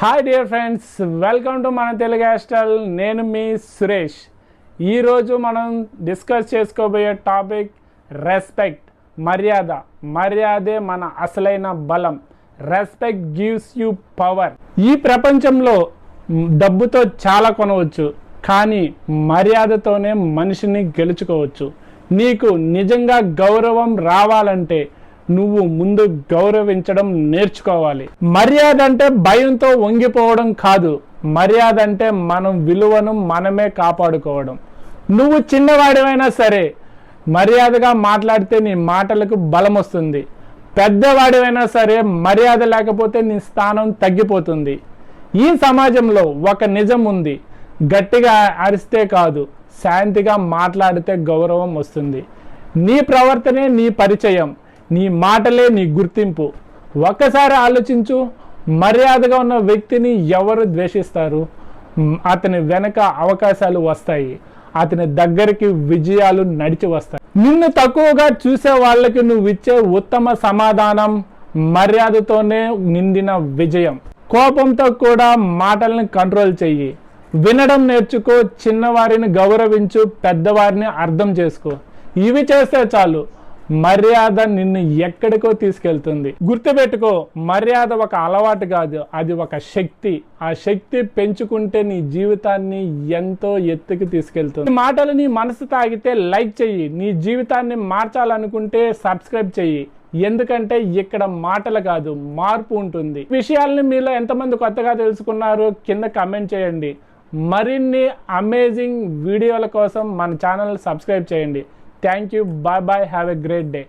Hi dear friends welcome to మన Telugu hostel నేను మీ సురేష్. ఈరోజు మనం డిస్కస్ చేసుకోబోయే టాపిక్ రెస్పెక్ట్ మర్యాద. మర్యాదే మన అసలైన బలం. రెస్పెక్ట్ గివ్స్ యూ పవర్ ఈ ప్రపంచంలో డబ్బుతో చాలా కొనవచ్చు కానీ మర్యాదతోనే మనిషిని గెలుచుకోవచ్చు. నీకు నిజంగా గౌరవం రావాలంటే నువ్వు ముందు గౌరవించడం నేర్చుకోవాలి. మర్యాద అంటే భయంతో వంగిపోవడం కాదు. మర్యాద అంటే మనం విలువను మనమే కాపాడుకోవడం. నువ్వు చిన్నవాడివైనా సరే మర్యాదగా మాట్లాడితే నీ మాటలకు బలం వస్తుంది పెద్దవాడివైనా సరే మర్యాద లేకపోతే నీ స్థానం తగ్గిపోతుంది. ఈ సమాజంలో ఒక నిజం ఉంది. గట్టిగా అరిస్తే కాదు శాంతిగా మాట్లాడితే గౌరవం వస్తుంది. నీ ప్రవర్తనే నీ పరిచయం. నీ మాటలే నీ గుర్తింపు. ఒక్కసారి ఆలోచించు మర్యాదగా ఉన్న వ్యక్తిని ఎవరు ద్వేషిస్తారు? అతని వెనక అవకాశాలు వస్తాయి. అతని దగ్గరికి విజయాలు నడిచి వస్తాయి. నిన్ను తక్కువగా చూసే వాళ్ళకి నువ్వు ఇచ్చే ఉత్తమ సమాధానం మర్యాదతోనే నిండిన విజయం. కోపంతో కూడా మాటల్ని కంట్రోల్ చెయ్యి. వినడం నేర్చుకో చిన్నవారిని గౌరవించు పెద్దవారిని అర్థం చేసుకో. ఇవి చేస్తే చాలు. మర్యాద నిన్ను ఎక్కడికో తీసుకెళ్తుంది. గుర్తుపెట్టుకో మర్యాద ఒక అలవాటు కాదు అది ఒక శక్తి. ఆ శక్తి పెంచుకుంటే నీ జీవితాన్ని ఎంతో ఎత్తుకు తీసుకెళ్తుంది. మాటలు నీ మనసు తాగితే లైక్ చెయ్యి నీ జీవితాన్ని మార్చాలనుకుంటే సబ్స్క్రైబ్ చెయ్యి. ఎందుకంటే ఇక్కడ మాటలు కాదు మార్పు ఉంటుంది. విషయాల్ని మీలో ఎంతమంది కొత్తగా తెలుసుకున్నారో కింద కమెంట్ చేయండి. మరిన్ని అమేజింగ్ వీడియోల కోసం మన ఛానల్ సబ్స్క్రైబ్ చేయండి. Thank you. Bye bye. Have a great day.